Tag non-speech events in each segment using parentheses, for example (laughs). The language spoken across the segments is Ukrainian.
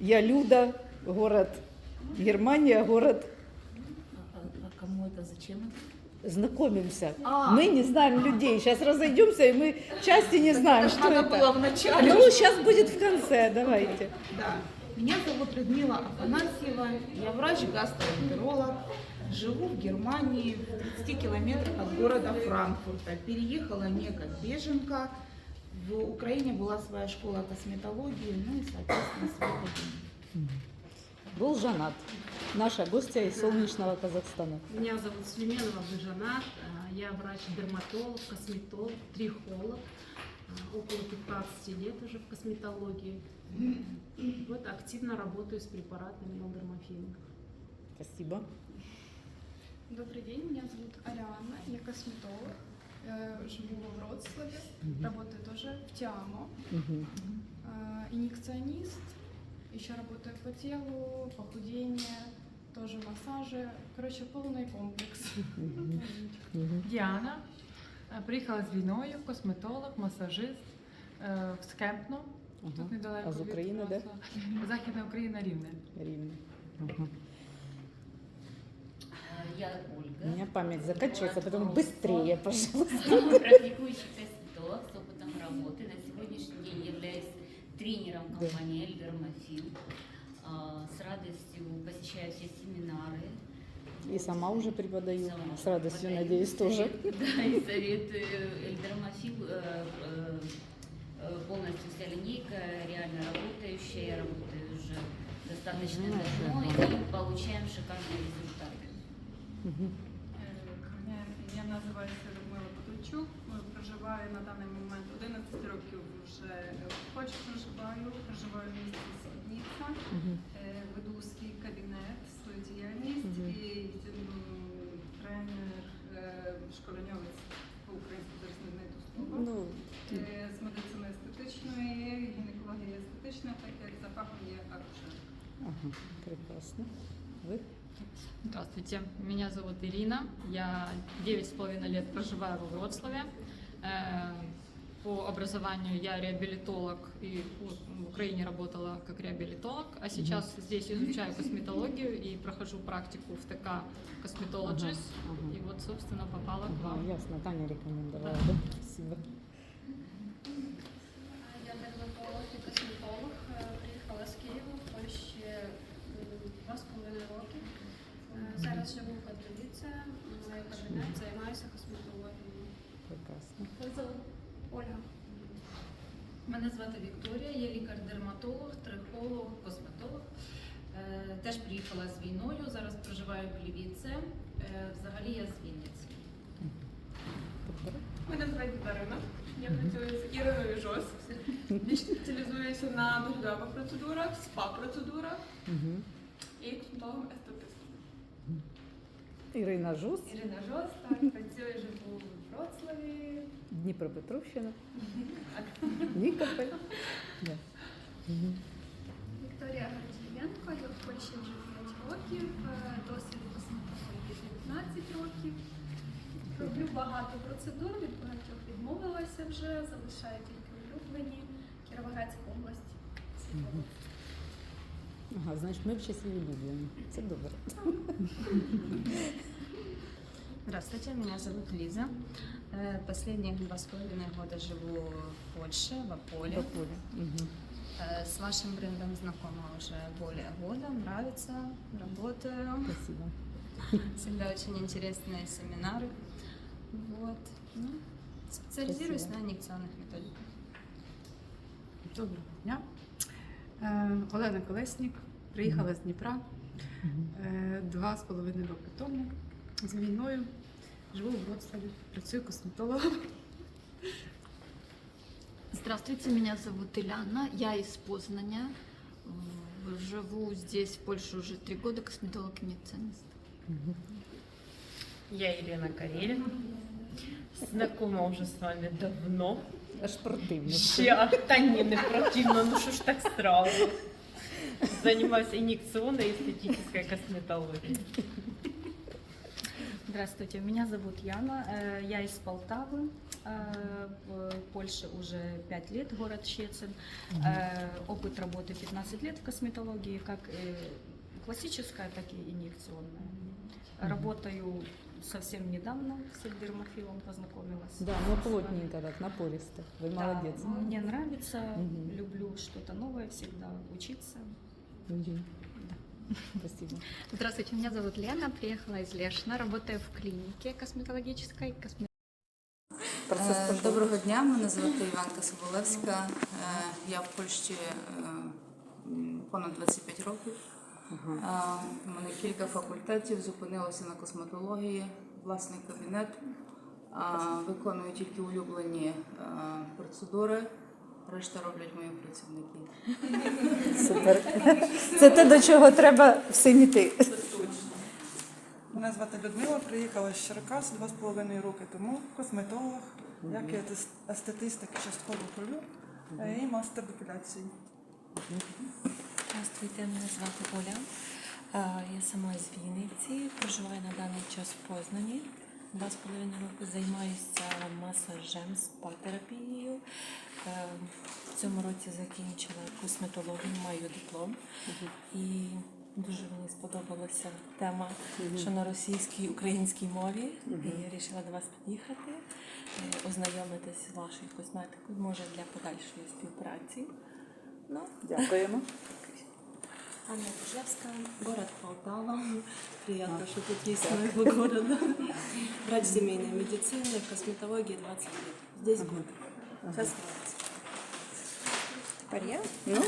Я Люда, город Германия, город А, а- кому это зачем? это? знакомимся. А. Мы не знаем людей. Сейчас разойдемся, и мы части не знаем, что Надо это. было в начале. Ну, сейчас будет в конце, давайте. Да. Меня зовут Людмила Афанасьева, я врач-гастроэнтеролог, живу в Германии, в 30 километрах от города Франкфурта. Переехала не как беженка, в Украине была своя школа косметологии, ну и, соответственно, свой кабинет. Был женат. Наша гостья из солнечного Казахстана. Меня зовут Слеменова Бежанат, а, я врач-дерматолог, косметолог, трихолог, а, около 15 лет уже в косметологии. Вот активно работаю с препаратами Нолдермофилинг. Спасибо. Добрый день, меня зовут Ариана, я косметолог, живу во Вроцлаве, работаю тоже в Тиамо, Мгм. Э, инъекционист, еще работаю по телу, похудение, тоже массажи, короче, полный комплекс. Мгм. Діана е, приїхала з війною, косметолог, масажист е, в Скемпну. Ага. Тут недалеко. А з від України де? Вроцлава. Західна Україна рівне. Рівне. Ага. Я Ольга. У меня память заканчивается, поэтому Вроцлав. быстрее, (laughs) пожалуйста. Практикующий косметолог с опытом работы. На сегодняшний день являюсь тренером компании Эльдермофил. А, С радостью посещаю все семинары. И сама уже преподаю. Сама С радостью, преподаю. надеюсь, тоже. (laughs) Да, и советую Эльдермофил. э, э, э, Полностью вся линейка реально работающая. Я работаю уже достаточно давно и получаем шикарные результаты. Мгм. Я називаюся Людмила Потойчук, е, проживаю на даний момент 11 років вже Польщі проживаю, проживаю в місті Садніця, Мгм. Е, веду свій кабінет, свою діяльність і тренер, е, школеньовець по українській державної служби. Ну, Е, З медицини естетичної, гінекології естетичної, так як за фахом є акушер. ага, прекрасно. Вы? Здравствуйте, меня зовут Ирина. Я 9,5 лет проживаю во Вроцлаве. Э, По образованию я реабилитолог и в Украине работала как реабилитолог, а сейчас здесь изучаю косметологию и прохожу практику в ТК Cosmetologist. Ага, ага. И вот, собственно, попала к вам. ясно, Таня рекомендовала, да? Спасибо. Я дерматолог і косметолог, Е, приїхала з Києва в Польщі м, два з половиною роки. Е, Зараз живу в Катовіце, кабінет, займаюся косметологією. Прекрасно. Ольга. Мене звати Вікторія, я лікар-дерматолог, трихолог, косметолог. Е, Теж приїхала з війною, зараз проживаю в Львівці. Е, Взагалі я з Вінниці. Мене звати Дарина. Я працюю з Іриною Жос. Більш спеціалізуюся на доглядових процедурах, спа-процедурах і косметологом естетистом. Ірина Жус, Ірина Жос, так, працюю, живу в Вроцлаві. Дніпропетровщина. (laughs) Нікополь. Да. (laughs) Мгм. Вікторія Гордієнко, я в Польщі вже 5 років, е, досвід косметології 15 років. Роблю багато процедур, від багатьох відмовилася вже, залишаю тільки улюблені Кіровоградська область. Мгм. Ага, значить, ми в числі улюблені. Це добре. Здравствуйте, меня зовут Лиза. Э, Последние два с половиной года живу в Польше, в Аполе. До поля. Мгм. Э, С вашим брендом знакома уже более года, нравится, работаю. Спасибо. Всегда очень интересные семинары. Вот. Ну, специализируюсь Спасибо. на инъекционных методиках. Доброго дня. Е, Олена Колеснік, приїхала з Дніпра е, два з половиною роки тому з війною. Живу в Вроцлаві, працюю косметологом. Здравствуйте, меня зовут Ильяна, я из Познания. Живу здесь, в Польше уже три года, косметолог и медицинист. Я Елена Карелина. Знакома уже с вами давно. Аж противно. Ще та ні, не противно, ну що ж так сразу. Занимаюсь инъекционной и эстетической косметологией. Здравствуйте, меня зовут Яна, э, я из Полтавы. Э, В Польше уже 5 лет, город Щецин. Э, Опыт работы 15 лет в косметологии, как классическая, так и инъекционная. Работаю совсем недавно с дермофилом познакомилась. Да, ну плотненько так, напористо. Вы Да, молодец. Мне нравится, Мгм. люблю что-то новое всегда, учиться. Мгм. Спасибо. Здравствуйте, меня зовут Лена, приехала из Лешна, работаю в клинике косметологической. Косме... Процесс Е, пошел. Доброго дня, мене звати Іванка Соболевська. Е, Я в Польщі е, м, понад 25 років. У мене кілька факультетів, зупинилася на косметології, власний кабінет. Виконую тільки улюблені е, процедури. Решта роблять мої працівники. Супер. Це те, до чого треба всім іти. Мене звати Людмила, приїхала з Черкас два з половиною роки тому, косметолог, як і естес- естетист, так частково полю е, і мастер депіляції. Здравствуйте, мене звати Оля. Е, Я сама з Вінниці, проживаю на даний час в Познані. Два з половиною роки займаюся масажем, спа-терапією. Е, В цьому році закінчила косметологію, маю диплом. І дуже мені сподобалася тема, що на російській українській мові. І я вирішила до вас під'їхати, е, ознайомитися з вашою косметикою, може для подальшої співпраці. Ну, Дякуємо. (laughs) Анна Бужевская, город Полтава. Приятно, что тут есть моего города. Врач семейной медицины, косметологии 20 лет. Здесь год. Сейчас Тепер. Ну,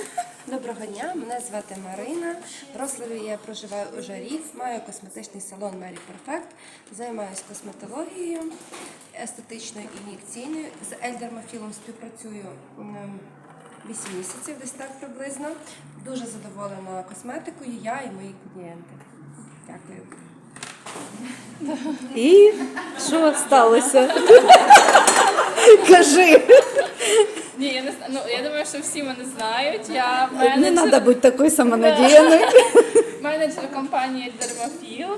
Доброго дня, мене звати Марина. В Рославі я проживаю уже рік, маю косметичний салон Mary Perfect, займаюся косметологією, естетичною і ін'єкційною. З Ельдермофілом співпрацюю 8 місяців, десь так приблизно. Дуже задоволена косметикою, я і мої клієнти. Дякую. і що сталося? Кажи. Ні, я не знаю. Ну я думаю, що всі мене знають. Я Не менеджер, треба бути такою самонадіяною. Менеджер компанії Дермафіл.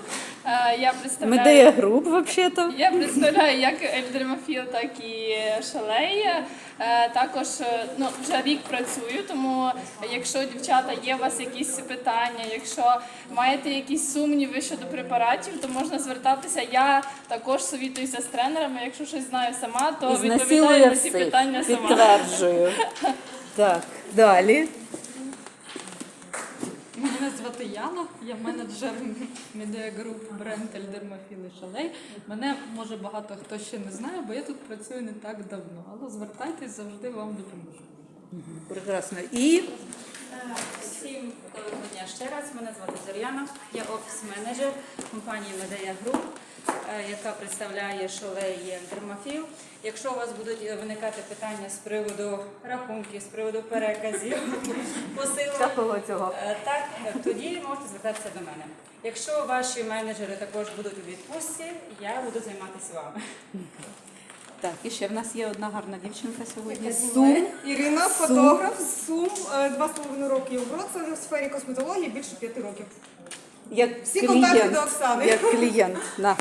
Е, Я представляю. Медея груп, взагалі-то. Я представляю як Ельдермафіл, так і Шалея. Е, Також е, ну, вже рік працюю, тому якщо дівчата є у вас якісь питання, якщо маєте якісь сумніви щодо препаратів, то можна звертатися. Я також совітуюся з тренерами. Якщо щось знаю сама, то відповідаю на ці питання сама. Підтверджую. (laughs) Так, далі. Звати Яна, я менеджер медіагруп Group бренд Ельдермофіл і Шалей. Мене може багато хто ще не знає, бо я тут працюю не так давно. Але звертайтесь, завжди вам допоможу. Прекрасно. І Всім доброго дня ще раз. Мене звати Зоряна. Я офіс-менеджер компанії Медея Груп, е, яка представляє Шолей і Дермафіл. Якщо у вас будуть е, виникати питання з приводу рахунків, з приводу переказів, (laughs) посилок, е, так, е, тоді можете звертатися до мене. Якщо ваші менеджери також будуть у відпустці, я буду займатися вами. Так, і ще в нас є одна гарна дівчинка сьогодні. Сум. Ірина, Сум. фотограф з Сум, е, два з половиною роки у Вроцлаві в сфері косметології більше п'яти років. як Всі контакти до Оксани. як клієнт. На.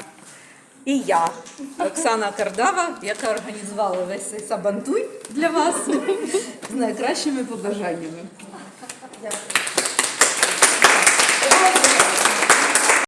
І я, Оксана Кардава, яка організувала весь цей сабантуй для вас з найкращими побажаннями. Дякую.